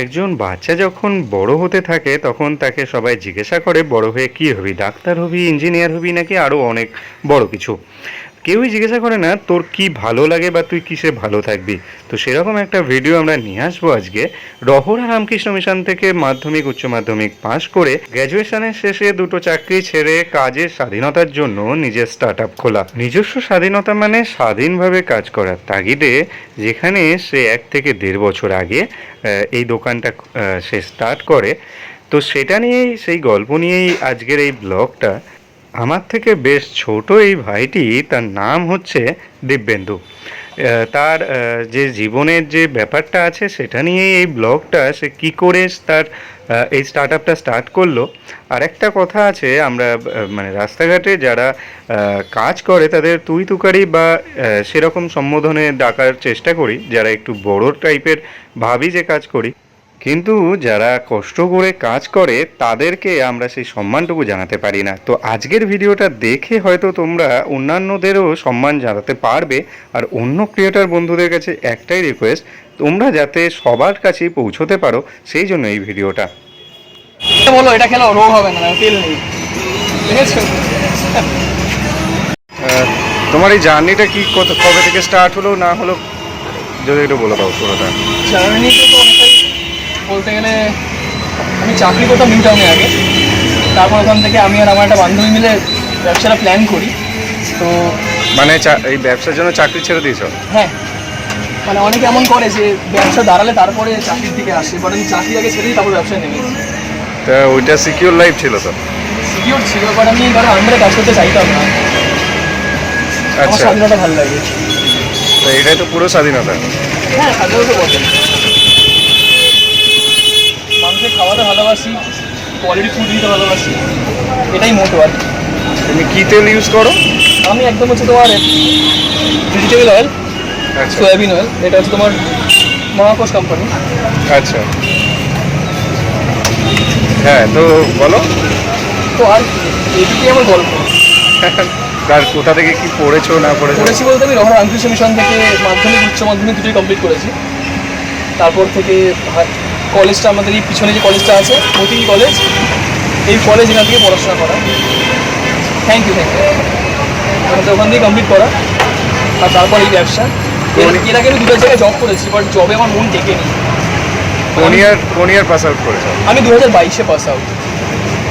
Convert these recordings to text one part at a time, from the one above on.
একজন বাচ্চা যখন বড় হতে থাকে, তখন তাকে সবাই জিজ্ঞাসা করে, বড় হয়ে কী হবি? ডাক্তার হবি, ইঞ্জিনিয়ার হবি নাকি আরও অনেক বড় কিছু? কেউই জিজ্ঞাসা করে না, তোর কি ভালো লাগে বা তুই কিসে ভালো থাকবি? তো সেরকম একটা ভিডিও আমরা নিয়ে আসব আজকে। রহরা রামকৃষ্ণ মিশন থেকে মাধ্যমিক, উচ্চ মাধ্যমিক পাশ করে গ্র্যাজুয়েশনের শেষে দুটো চাকরি ছেড়ে কাজের স্বাধীনতার জন্য নিজের স্টার্ট আপ খোলা। নিজস্ব স্বাধীনতা মানে স্বাধীনভাবে কাজ করার তাগিদে, যেখানে সে এক থেকে দেড় বছর আগে এই দোকানটা সে স্টার্ট করে। তো সেটা নিয়েই, সেই গল্প নিয়েই আজকের এই ব্লগটা আমার থেকে বেশ ছোট এই ভাইটি, তার নাম হচ্ছে দিব্যেন্দু। তার যে জীবনের যে ব্যাপারটা আছে সেটা নিয়েই এই ব্লগটা, সে কি করে তার এই স্টার্ট আপটা স্টার্ট করল। আর একটা কথা আছে, আমরা মানে রাস্তাঘাটে যারা কাজ করে তাদের তুই তুকারি বা সেরকম সম্বোধনে ডাকার চেষ্টা করি। যারা একটু বড় টাইপের ভাবি যে কাজ করি কিন্তু যারা কষ্ট করে কাজ করে তাদেরকে আমরা সেই সম্মানটুকু জানাতে পারি না। তো আজকের ভিডিওটা দেখে হয়তো তোমরা অন্যান্যদেরও সম্মান জানাতে পারবে। আর অন্য ক্রিয়েটার বন্ধুদের কাছে একটাই রিকোয়েস্ট তোমরা যাতে সবার কাছেই পৌঁছতে পারো সেই জন্য এই ভিডিওটা। বলো এটা খেলে রোগ হবে না তেল নেই। তোমার এই জার্নিটা কি কত কবে থেকে স্টার্ট হলো না হলো যদি একটু বলে দাও পুরোটা। জার্নিতে তো বলতে গেলে আমি চাকরি করতাম নিউ টাউনে আগে। তারপর ওখান থেকে আমি আর আমার একটা বান্ধবী মিলে ব্যবসাটা প্ল্যান করি। তো মানে এই ব্যবসার জন্য চাকরি ছেড়ে দিয়েছ? হ্যাঁ। মানে অনেকে এমন করে যে ব্যবসা দাঁড়ালে তারপরে চাকরির দিকে আসে বাট আমি চাকরি আগে ছেড়ে দিই তারপর ব্যবসায় নেমেছি তা ওইটা সিকিউর লাইফ ছিল তো? সিকিউর ছিল বাট আমি ধরো আন্ডারে কাজ করতে চাইতাম না। আচ্ছা। স্বাধীনতা ভালো লাগে। তো এটাই তো পুরো স্বাধীনতা। হ্যাঁ স্বাধীনতা বটে খাওয়াতে ভালোবাসি কোয়ালিটি ফুড দিতে ভালোবাসি এটাই মোটো আর তুমি কি তেল ইউজ করো? আমি একদম হচ্ছে তোমার ভেজিটেবল অয়েল সয়াবিন অয়েল এটা হচ্ছে তোমার মহাকোষ কোম্পানি আচ্ছা। হ্যাঁ তো বলো। তো আর এইটুকুই আমার গল্প। আর কোথা থেকে কি পড়েছো না পড়েছো? করেছি বলতে আমি রহরা রামকৃষ্ণ মিশন থেকে মাধ্যমিক উচ্চ মাধ্যমিক দুটোই কমপ্লিট করেছি। তারপর থেকে কলেজটা আমাদের এই পিছনে যে কলেজটা আছে মতিন কলেজ এই কলেজ এখান থেকে পড়াশোনা করা। থ্যাংক ইউ থ্যাংক ইউ আমাদের ওখান থেকে কমপ্লিট করা। আর তারপর এই ব্যবসা। এর আগে আমি দুটো জায়গায় জব করেছি বাট জবে আমার মন টেকেনি। কোন ইয়ার কোন ইয়ার পাস আউট করেছ? আমি দু হাজার বাইশে পাস আউট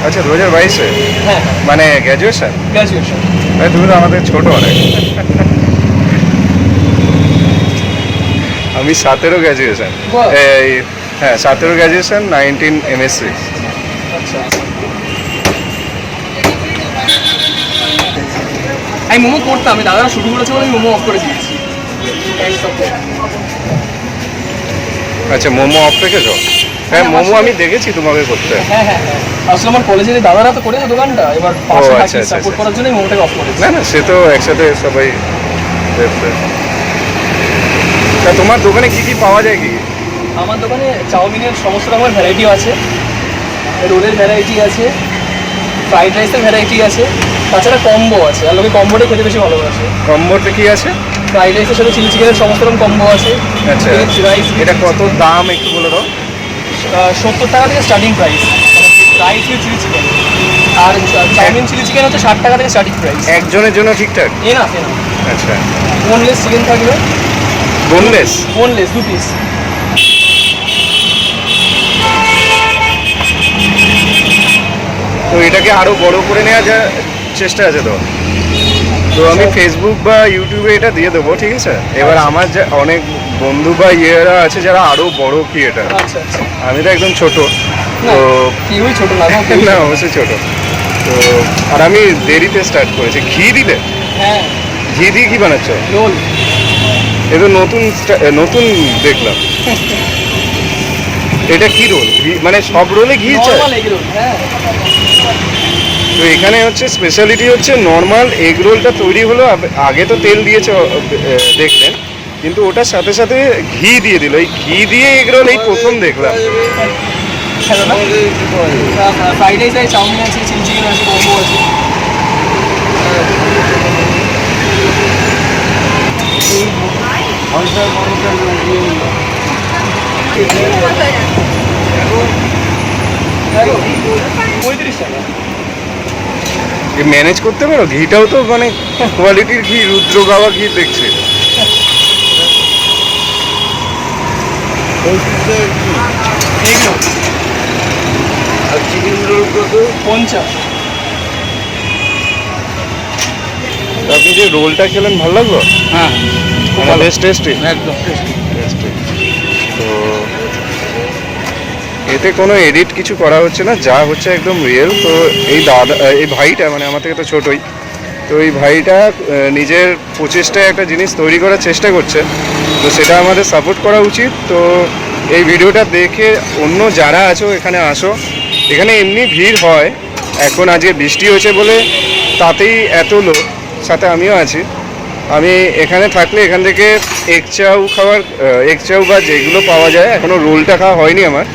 আচ্ছা দু হাজার বাইশে? হ্যাঁ হ্যাঁ। মানে গ্র্যাজুয়েশন গ্র্যাজুয়েশন তুমি তো আমাদের ছোট অনেক। আমি সতেরো গ্র্যাজুয়েশন এই হ্যাঁ সতেরো গ্র্যাজুয়েশন নাইনটিন এমএসসি আচ্ছা আমি মোমো করতাম আমি দাদারা শুরু করেছে বলে আমি মোমো অফ করে দিয়েছি। আচ্ছা মোমো অফ রেখেছো হ্যাঁ হ্যাঁ, মোমো আমি দেখেছি তোমাকে করতে। হ্যাঁ হ্যাঁ হ্যাঁ। আসলে আমার কলেজের দাদারা তো করেছে দোকানটা এবার পাশে আচ্ছা, থাকি আচ্ছা, সাপোর্ট আচ্ছা। করার জন্যই মোমোটাকে অফ করেছি না না সে তো একসাথে সবাই। তা তোমার দোকানে কি কি পাওয়া যায় কি? আমার দোকানে চাউমিনের সমস্ত রকমের ভ্যারাইটি আছে। রোলের ভ্যারাইটি আছে ফ্রাইড রাইসের ভ্যারাইটি আছে তাছাড়া কম্বো আছে। আর লোকে কম্বোটাই খেতে বেশি ভালোবাসে। কম্বোতে কি আছে? ফ্রাইড রাইসের সাথে চিলি চিকেনের সমস্ত রকম কম্বো আছে। আচ্ছা রাইস এটা কত দাম একটু বলে দাও। সত্তর টাকা থেকে starting price rice with chilli chicken R chowmein chilli chicken হচ্ছে ষাট টাকা থেকে স্টার্টিং প্রাইস একজনের জন্য ঠিকঠাক? এনাফ এনাফ আচ্ছা। বোনলেস চিকেন থাকবে। বোনলেস বোনলেস দু পিস তো এটাকে আরও বড় করে নেওয়া যা চেষ্টা আছে তো। তো আমি ফেসবুক বা ইউটিউবে এটা দিয়ে দেবো ঠিক আছে? এবার আমার যে অনেক বন্ধু বা ইয়েরা আছে যারা আরও বড় ক্রিয়েটার আচ্ছা আচ্ছা। আমি তো একদম ছোট তো ছোট না না ছোট। অবশ্যই ছোট। তো আর আমি দেরিতে স্টার্ট করেছি। ঘি দিলে? হ্যাঁ। ঘি দিয়ে কি বানাচ্ছ? এ তো নতুন নতুন দেখলাম। এটা কি রোল মানে সব রোলে ঘি চায় নর্মাল এগ রোল হ্যাঁ তো এখানে হচ্ছে স্পেশালিটি হচ্ছে নর্মাল এগ রোলটা তৈরি হলো আগে তো তেল দিয়েছে দেখলেন কিন্তু ওটার সাথে সাথে ঘি দিয়ে দিল এই ঘি দিয়ে এগ রোল এই প্রথম দেখলাম হ্যালো ফ্রাইড রাইস আছে চাউমিন আছে চিলি চিকেন আছে কম্বো আছে ম্যানেজ করতে পারো? ঘিটাও তো মানে কোয়ালিটির ঘি রুদ্র গাওয়া ঘি দেখছে। আর চিকেন রোল কত পঞ্চাশ। আপনি যে রোলটা খেলেন ভালো লাগল? হ্যাঁ। মানে বেশ টেস্টি একদম টেস্টি তো এতে কোনো এডিট কিছু করা হচ্ছে না, যা হচ্ছে একদম রিয়েল তো এই দাদা, এই ভাইটা মানে আমার থেকে তো ছোটই, তো এই ভাইটা নিজের প্রচেষ্টায় একটা জিনিস তৈরি করার চেষ্টা করছে। তো সেটা আমাদের সাপোর্ট করা উচিত। তো এই ভিডিওটা দেখে অন্য যারা আছো, এখানে আসো। এখানে এমনি ভিড় হয়। এখন আজকে বৃষ্টি হয়েছে বলে তাতেই এত লোক, সাথে আমিও আছি। আমি এখানে থাকলে এখান থেকে এগ চাউ খাওয়ার এগ চাউ বা যেগুলো পাওয়া যায় এখনও রোলটা খাওয়া হয়নি আমার।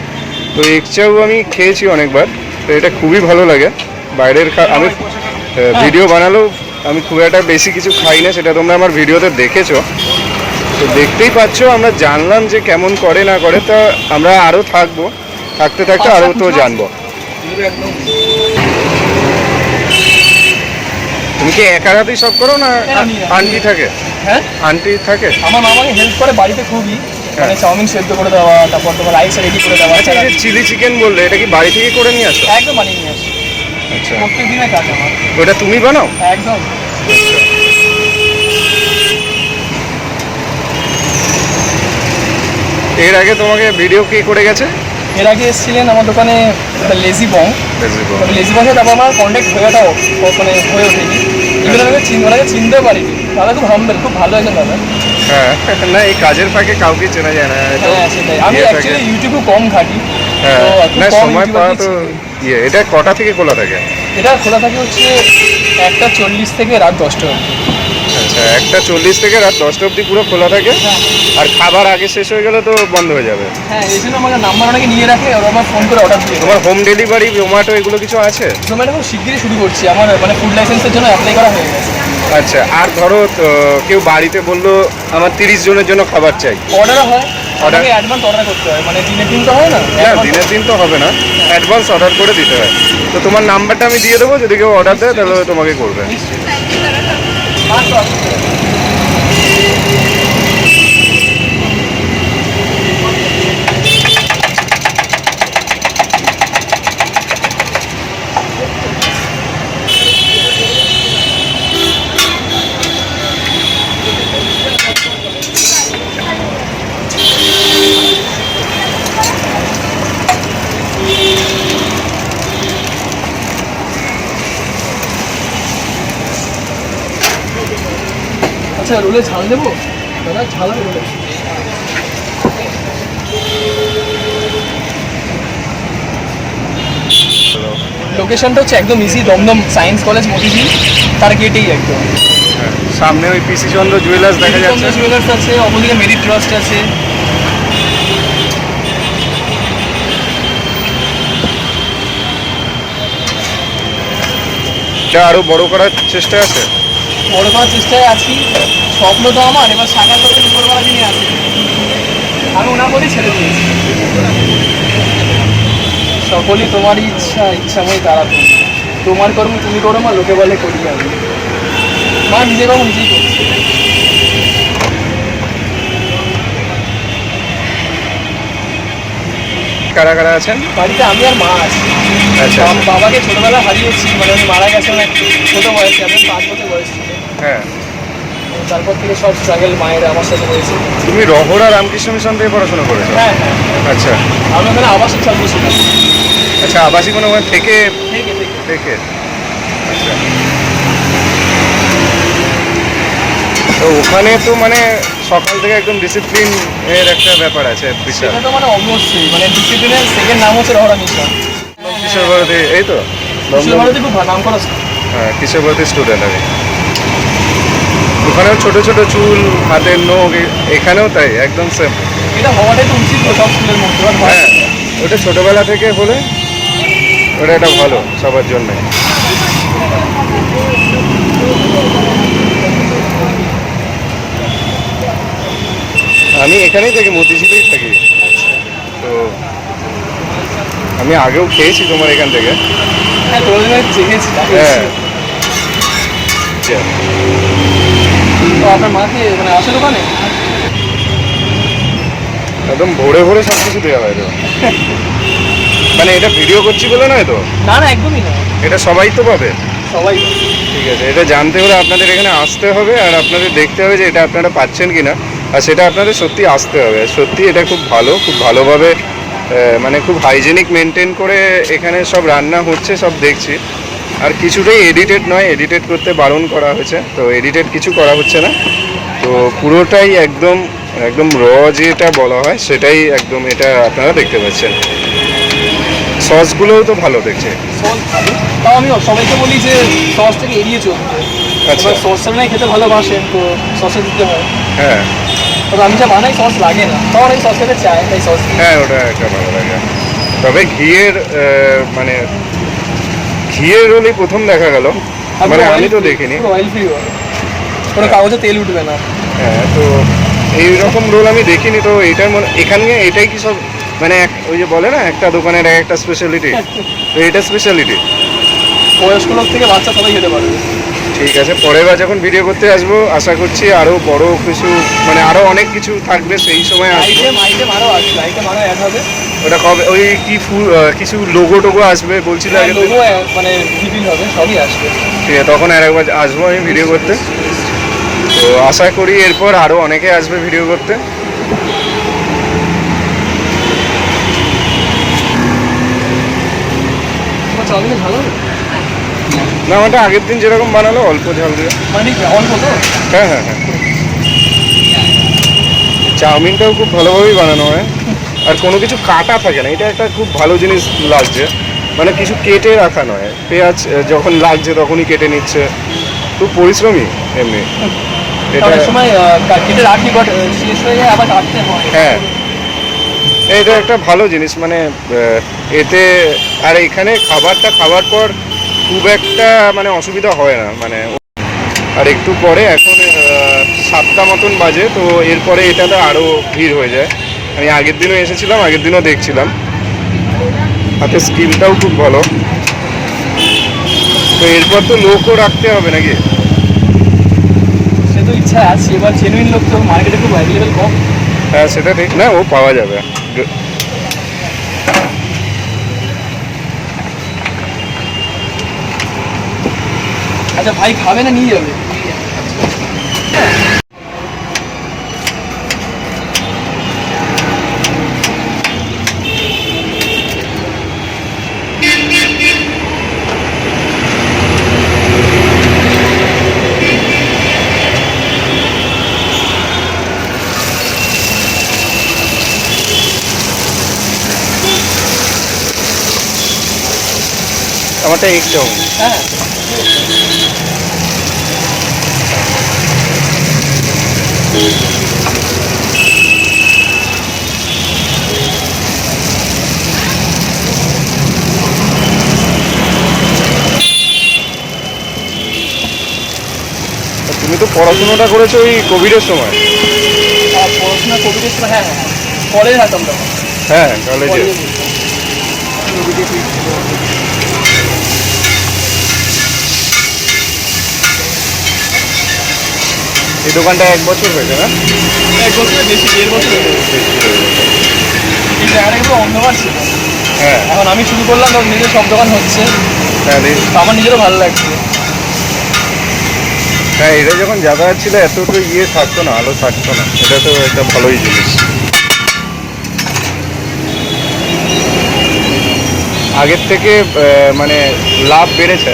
তো এগ চাউ আমি খেয়েছি অনেকবার তো এটা খুবই ভালো লাগে। বাইরের আমি ভিডিও বানালেও আমি খুব একটা বেশি কিছু খাই না সেটা তোমরা আমার ভিডিওতে দেখেছ। তো দেখতেই পাচ্ছ আমরা জানলাম যে কেমন করে না করে তো আমরা আরও থাকব। থাকতে থাকতে আরও তো জানব। তুমি কি একা হাতেই সব করো না? হ্যাঁ, আন্টি থাকে। হ্যাঁ? আন্টি থাকে? আমার মা আমাকে হেল্প করে বাড়িতে খুবই। মানে চাউমিন সেদ্ধ করে দেওয়া তারপর তোমার রাইস রেডি করে দেওয়া আচ্ছা এই চিলি চিকেন বললে এটা কি বাড়ি থেকে করে নিয়ে আসো? একদম বানিয়ে নিয়ে আসি। আচ্ছা। প্রত্যেক কাজ আমার। ওটা তুমি বানাও? একদম। এর আগে তোমাকে ভিডিও কে করে গেছে? এর আগে এসেছিলেন আমার দোকানে লেজি বং লেজি বংয়ে তারপর আমার কন্ট্যাক্ট হয়েটাও মানে হয়ে ওঠেনি। এগুলো আমাকে চিন ওনাকে চিনতেও পারিনি। দাদা খুব হাম্বেল খুব ভালো একজন দাদা। হ্যাঁ। না এই কাজের ফাঁকে কাউকে চেনা যায় না হ্যাঁ আমি অ্যাকচুয়ালি ইউটিউবে কম ঘাটি। হ্যাঁ। না সময় পাওয়া তো ইয়ে এটা কটা থেকে খোলা থাকে? এটা খোলা থাকে হচ্ছে একটা চল্লিশ থেকে রাত দশটা অবধি। আচ্ছা একটা চল্লিশ থেকে রাত দশটা অবধি পুরো খোলা থাকে? হ্যাঁ। আর খাবার আগে শেষ হয়ে গেলে তো বন্ধ হয়ে যাবে। হ্যাঁ এই জন্য আমাকে নাম্বার অনেকে নিয়ে রাখে ওরা আমার ফোন করে অর্ডার দিয়ে তোমার হোম ডেলিভারি জোম্যাটো এগুলো কিছু আছে? জোম্যাটো খুব শিগগিরই শুরু করছি আমার মানে ফুড লাইসেন্সের জন্য অ্যাপ্লাই করা হয়ে গেছে। আচ্ছা আর ধরো কেউ বাড়িতে বলল আমার তিরিশ জনের জন্য খাবার চাই। অর্ডার হয় অর্ডার অ্যাডভান্স অর্ডার করতে হয় মানে দিনের দিন তো হয় না? না advance দিনের দিন তো হবে না। অ্যাডভান্স অর্ডার করে দিতে হয়। তো তোমার নাম্বারটা আমি দিয়ে দেবো যদি কেউ অর্ডার দেয় তাহলে তোমাকে করবে। আচ্ছা রোলে ঝাল দেবো? দাদা ঝাল রোলে লোকেশনটা হচ্ছে একদম easy Dumdum science college Motijheel. তার গেটেই একদম। সামনে ওই পিসি চন্দ্র জুয়েলার্স দেখা যাচ্ছে। জুয়েলার্স আছে অপোজিটে মেরি ট্রাস্ট আছে। এটা আরও বড় করার চেষ্টা আছে? বড় করার চেষ্টায় আছি। স্বপ্ন তো আমার এবার সাকার করতে উপরবেলা যিনি আছে আমি ওনার মধ্যেই ছেড়ে দিয়েছি সকলই তোমারই ইচ্ছা ইচ্ছাময় তারা তুমি তোমার কর্ম তুমি করো মা লোকে বলে করি আমি। মা নিজে কর্ম নিজেই করছি। কারা কারা আছেন? বাড়িতে আমি আর মা আছি। আচ্ছা বাম- বাবাকে ছোটবেলা হারিয়েছি মানে মারা গেছেন ছোট বয়সে আমি পাঁচ বছর বয়স। হ্যাঁ। তারপর থেকে সব স্ট্রাগল মায়ের আমার সাথে রয়েছে তুমি রহরা রামকৃষ্ণ মিশন থেকে পড়াশোনা করেছ? হ্যাঁ হ্যাঁ। আচ্ছা। আমি ওখানে আবাসিক ছাত্র ছিলাম। আচ্ছা আবাসিক কোনো ওখানে থেকে? থেকে থেকে। আচ্ছা। তো ওখানে তো মানে সকাল থেকে একদম ডিসিপ্লিন এর একটা ব্যাপার আছে বিশাল সেটা তো মানে অবশ্যই মানে ডিসিপ্লিনের সেকেন্ড নাম হচ্ছে রহরা মিশন। কিশোর ভারতী এই তো? কিশোর ভারতী খুব নাম করা হ্যাঁ কিশোর ভারতী স্টুডেন্ট আমি। ওখানেও ছোট ছোট চুল হাতের নখ এখানেও তাই একদম সেম এটা হওয়াটাই তো উচিত সব স্কুলের মধ্যে হ্যাঁ ওটা ছোটবেলা থেকে হলে ওটা একটা ভালো সবার জন্য। আমি এখানেই থাকি মতিঝিলেই থাকি। তো আমি আগেও খেয়েছি তোমার এখান থেকে। হ্যাঁ কোনোদিন আমি দেখেছি হ্যাঁ তো আপনার মাকে মানে আসে দোকানে? একদম ভোরে ভোরে সব কিছু দেওয়া হয় তো। মানে এটা ভিডিও করছি বলে নয় তো? না না একদমই না এটা সবাই তো পাবে? সবাই ঠিক আছে এটা জানতে হলে আপনাদের এখানে আসতে হবে আর আপনাদের দেখতে হবে যে এটা আপনারা পাচ্ছেন কি না আর সেটা আপনাদের সত্যি আসতে হবে। সত্যি এটা খুব ভালো খুব ভালোভাবে মানে খুব হাইজেনিক মেনটেন করে এখানে সব রান্না হচ্ছে সব দেখছি। আর কিছুটাই এডিটেড নয় এডিটেড করতে বারণ করা হয়েছে তো এডিটেড কিছু করা হচ্ছে না। তো পুরোটাই একদম একদম র যেটা বলা হয় সেটাই একদম এটা আপনারা দেখতে পাচ্ছেন। সসগুলোও তো ভালো দেখছে। তাও আমি সবাইকে বলি যে এড়িয়ে চলতে আচ্ছা। খেতে ভালোবাসেন তো সসে দিতে হয়। হ্যাঁ। তবে আমি যা বানাই সস লাগে না। তাও সস খেতে চাই তাই সস হ্যাঁ ওটা একটা ভালো লাগে। তবে ঘিয়ের মানে ঘিয়ের রোলই প্রথম দেখা গেল। মানে আমি তো দেখিনি। কোনো কাগজে তেল উঠবে না। হ্যাঁ তো এই রকম রোল আমি দেখিনি তো এটার মনে এখানে এটাই কি সব মানে এক- ওই যে বলে না একটা দোকানের এক একটা স্পেশালিটি তো এটা স্পেশালিটি বয়স্ক লোক থেকে বাচ্চা সবাই খেতে পারবে। ঠিক আছে পরের বার যখন ভিডিও করতে আসব আশা করছি আরও বড় কিছু মানে আরও অনেক কিছু থাকবে সেই সময় আসব। ওটা কবে ওই কি ফুল কিছু লোগো টোগো আসবে বলছিল আগে মানে হবে সবই আসবে। ঠিক আছে তখন আর একবার আসব আমি ভিডিও করতে। তো আশা করি এরপর আরও অনেকে আসবে ভিডিও করতে। ভালো? না আমারটা আগের দিন যেরকম বানালো অল্প ঝাল দিয়ে। মানে অল্প হ্যাঁ হ্যাঁ হ্যাঁ। চাউমিনটাও খুব ভালোভাবেই বানানো হয়। আর কোনো কিছু কাটা থাকে না এটা একটা খুব ভালো জিনিস লাগছে। মানে কিছু কেটে রাখা নয়। পেঁয়াজ যখন লাগছে তখনই কেটে নিচ্ছে। খুব পরিশ্রমী এমনি। এটা সময় কেটে রাখি বাট শেষ হয়ে যায় আবার কাটতে হয়। হ্যাঁ। এটা একটা ভালো জিনিস মানে এতে আর এখানে খাবারটা খাবার পর খুব একটা মানে অসুবিধা হয় না মানে আর একটু পরে এখন সাতটা মতন বাজে তো এরপরে এটাতে আরও ভিড় হয়ে যায়। আমি আগের দিনও এসেছিলাম আগের দিনও দেখছিলাম। হাতে স্কিমটাও খুব ভালো। তো এরপর তো লোকও রাখতে হবে নাকি? সে তো ইচ্ছা আছে এবার জেনুইন লোক তো মার্কেটে খুব অ্যাভেলেবেল কম। হ্যাঁ সেটা ঠিক। না ও পাওয়া যাবে। আচ্ছা ভাই খাবে না নিয়ে যাবে। আমারটা এক হ্যাঁ। তুমি তো পড়াশোনাটা করেছ ওই কোভিডের সময়। আর পড়াশোনা কোভিডের সময় হ্যাঁ হ্যাঁ হ্যাঁ। কলেজ হাতাম তখন হ্যাঁ কলেজে কলেজে পড়তাম। নদীতে পিঠ ছিল। এই দোকানটা এক বছর হয়েছে না? এক বছরের বেশি দেড় বছর হয়ে গেছে। এই জায়গাটা কিন্তু অন্ধকার ছিল। হ্যাঁ। এখন আমি শুরু করলাম তখন নিজের সব দোকান হচ্ছে। হ্যাঁ। আমার নিজেরও ভালো লাগছে। হ্যাঁ এটা যখন যাতায়াত ছিল এত তো ইয়ে থাকতো না আলো থাকতো না। এটা তো একটা ভালোই জিনিস। আগের থেকে মানে লাভ বেড়েছে।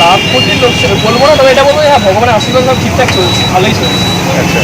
লাভ করতে লোক বলব না, তবে এটা বলব হ্যাঁ ভগবানের আশীর্বাদ সব ঠিকঠাক চলছে, ভালোই চলছে। আচ্ছা।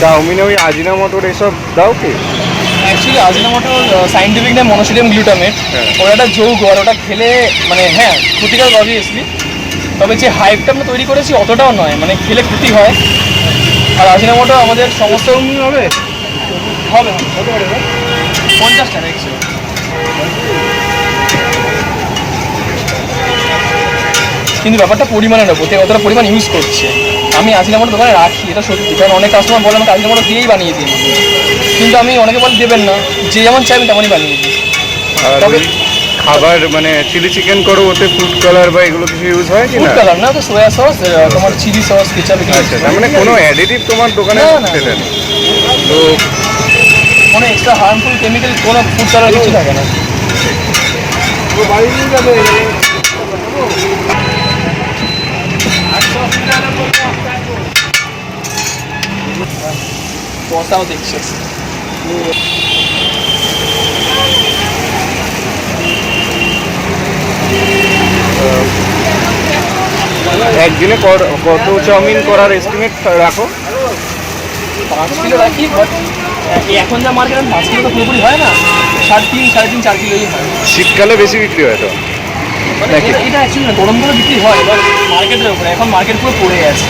চাউমিনে ওই আজিনা মটর এসব দাও কি? Actually Ajinomoto scientific name monosodium glutamate. ওটা একটা যৌগ আর ওটা খেলে মানে হ্যাঁ ক্ষতিকর অবভিয়াসলি তবে যে হাইপটা আমরা তৈরি করেছি অতটাও নয় মানে খেলে ক্ষতি হয়। আর আজিনামোটো আমাদের সমস্ত হবে? হবে কত করে পঞ্চাশ টাকা কিন্তু ব্যাপারটা পরিমাণে তে কতটা পরিমাণ ইউজ করছে। আমি আজিনামোটো দোকানে রাখি এটা সত্যি। কারণ অনেক কাস্টমার বলে আমাকে আজিনামোটো দিয়েই বানিয়ে দিন কিন্তু আমি অনেকে বলে দেবেন না। যে যেমন চাইবেন তেমনই বানিয়ে দিই তবে- খাবার মানে চিলি চিকেন করো ওতে ফুড কালার বা এগুলো কিছু ইউজ হয় কি না? ফুড না কালার না তো সোয়া সস তোমার চিলি সস কেচাপ আচ্ছা তার মানে কোনো অ্যাডিটিভ তোমার দোকানে না, না। তো কোনো এক্সট্রা হার্মফুল কেমিক্যাল কোনো ফুড কালার কিছু থাকে না। বাড়ি নিয়ে যাবে বসাও দেখছে। একদিনে কত চাউমিন করার এস্টিমেট রাখো? পাঁচ কিলো রাখি বাট এখন যা মার্কেট পাঁচ কিলো তো পুরোপুরি হয় না। সাড়ে তিন সাড়ে তিন চার কিলোই হয়। শীতকালে বেশি বিক্রি হয় তো। মানে এটা- অ্যাকচুয়ালি গরম করে বিক্রি হয় এবার মার্কেটের উপরে এখন মার্কেট পুরো পড়ে গেছে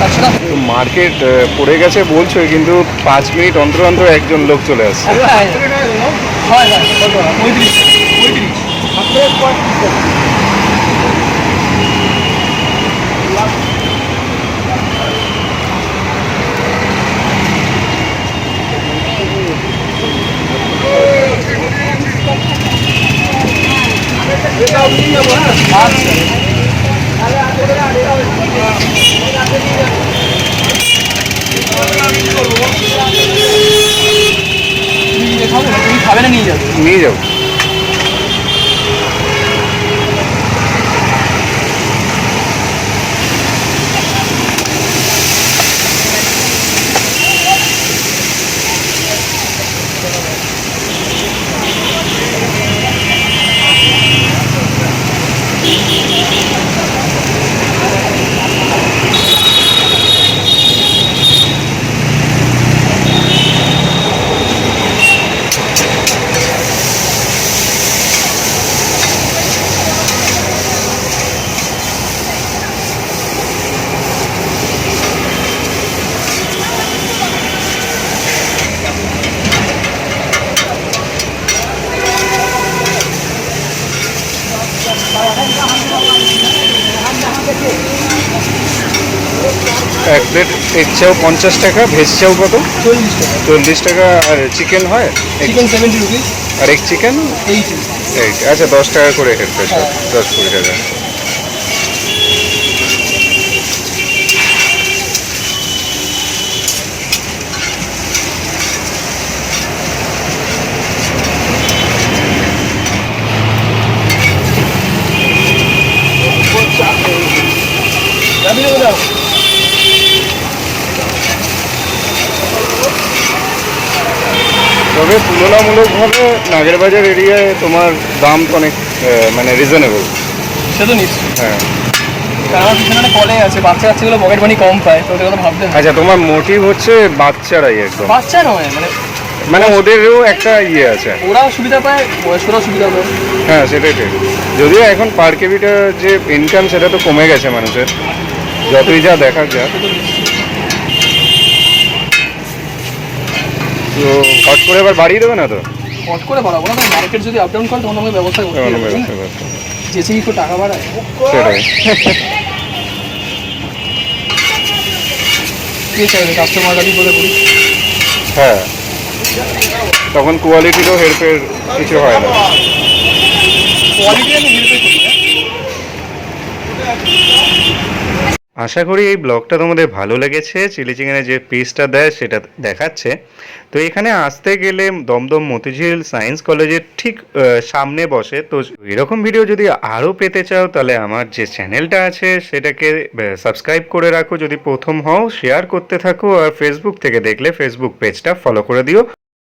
তাছাড়া তো মার্কেট পড়ে গেছে বলছো কিন্তু পাঁচ মিনিট অন্তর অন্তর একজন লোক চলে আসছে। হয় হয়। হয় পঁয়ত্রিশ পঁয়ত্রিশ আচ্ছা তুমি নিয়ে খাবে না তুমি খাবে না নিয়ে যাবে নিয়ে যাও এক প্লেট এগ চাও পঞ্চাশ টাকা ভেজ চাও কত? চল্লিশ টাকা। চল্লিশ টাকা আর চিকেন হয়? চিকেন সেভেন্টি রুপিস আর এক চিকেন এইটি আচ্ছা দশ টাকা করে হেড হ্যাঁ। দশ কুড়ি টাকা যাবি না কোথাও? তবে তুলনামূলকভাবে নাগেরবাজার এরিয়ায় তোমার দাম তো অনেক মানে রিজনেবল সে তো নিশ্চয়ই। হ্যাঁ। কারণ পিছনে কলে আছে বাচ্চা কাচ্চাগুলো পকেট মানি কম পায় তো ওদের কথা ভাবতে হয় আচ্ছা তোমার মোটিভ হচ্ছে বাচ্চারাই একদম। বাচ্চা নয় মানে মানে ওদেরও একটা ইয়ে আছে। সুবিধা পায় সুবিধা পায়। হ্যাঁ সেটাই ঠিক যদিও এখন পার যে ইনকাম সেটা তো কমে গেছে মানুষের যতই যা দেখা যাক। সে তো নিশ্চয়ই। তো হট করে আবার বাড়িয়ে দেবে না তো? হট করে বাড়াবো না মার্কেট যদি আপ ডাউন করে তখন আমাকে ব্যবস্থা করতে হবে করতে একটু টাকা বাড়ায়। সেটাই। কে চাইবে কাস্টমার গাড়ি বলে করি হ্যাঁ। তখন কোয়ালিটিরও হেল্পের কিছু হয় না। কোয়ালিটি আমি হেল্পে করি না আশা করি এই ব্লগটা তোমাদের ভালো লেগেছে। চিলি চিকেনের যে পিসটা দেয়, সেটা দেখাচ্ছে। তো এখানে আসতে গেলে দমদম মতিঝিল সায়েন্স কলেজের ঠিক সামনে বসে। তো এরকম ভিডিও যদি আরও পেতে চাও, তাহলে আমার যে চ্যানেলটা আছে, সেটাকে সাবস্ক্রাইব করে রাখো। যদি প্রথম হও শেয়ার করতে থাকো। আর ফেসবুক থেকে দেখলে ফেসবুক পেজটা ফলো করে দিও।